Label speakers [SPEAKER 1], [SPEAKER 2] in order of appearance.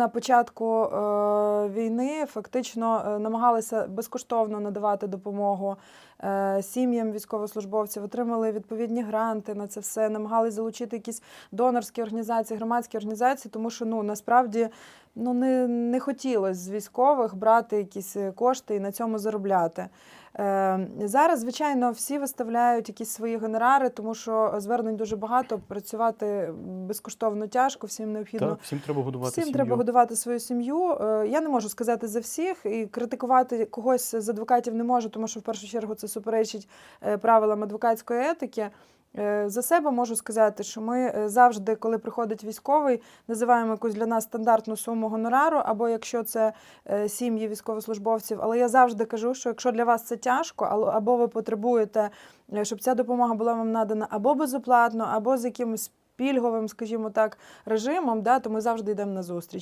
[SPEAKER 1] на початку е, війни фактично е, намагалися безкоштовно надавати допомогу е, сім'ям військовослужбовців, отримали відповідні гранти на це все, намагалися залучити якісь донорські організації, громадські організації, тому що ну насправді ну не, не хотілося з військових брати якісь е, кошти і на цьому заробляти. Е, Зараз, звичайно, всі виставляють якісь свої гонорари, тому що звернень дуже багато. Працювати безкоштовно тяжко, всім необхідно
[SPEAKER 2] Так, всім треба годувати
[SPEAKER 1] Всім
[SPEAKER 2] сім'ю.
[SPEAKER 1] треба годувати свою сім'ю. Е, Я не можу сказати за всіх і критикувати когось з адвокатів не можу, тому що в першу чергу це суперечить е, правилам адвокатської етики. Е, За себе можу сказати, що ми е, завжди, коли приходить військовий, називаємо якусь для нас стандартну суму гонорару, або якщо це е, сім'ї військовослужбовців. Але я завжди кажу, що якщо для вас це тяжко, або ви потребуєте, щоб ця допомога була вам надана або безоплатно, або з якимось пільговим, скажімо так, режимом, да, то ми завжди йдемо на зустріч.